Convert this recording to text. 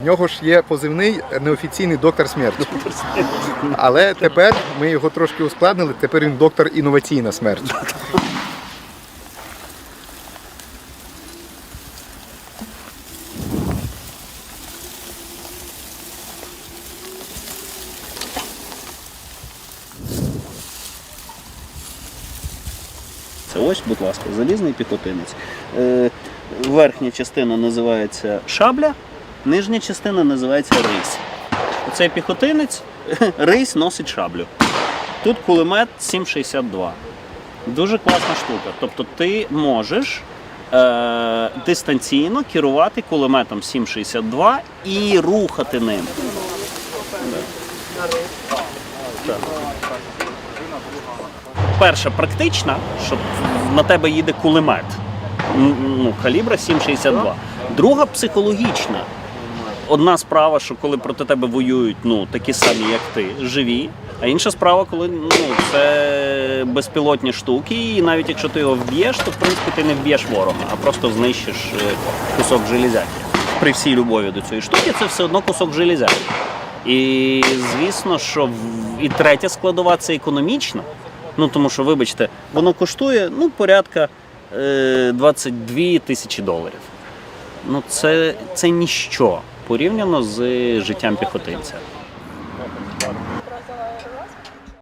В нього ж є позивний неофіційний доктор смерті. Але тепер ми його трошки ускладнили. Тепер він доктор інноваційна смерть. Це ось, будь ласка, залізний піхотинець. Е, верхня частина називається шабля, нижня частина називається рись. Оцей піхотинець, рись носить шаблю. Тут кулемет 7,62. Дуже класна штука. Тобто ти можеш е, дистанційно керувати кулеметом 7,62 і рухати ним. Перша практична, що на тебе їде кулемет ну, калібра 7,62. Друга психологічна. Одна справа, що коли проти тебе воюють ну, такі самі, як ти, живі. А інша справа, коли ну, це безпілотні штуки, і навіть якщо ти його вб'єш, то в принципі ти не вб'єш ворога, а просто знищиш е, кусок железяки. При всій любові до цієї штуки це все одно кусок железяки. І звісно, що і третя складова це економічна. Ну тому що, вибачте, воно коштує ну, порядка е, 22 тисячі доларів. Ну це, це ніщо порівняно з життям піхотинця.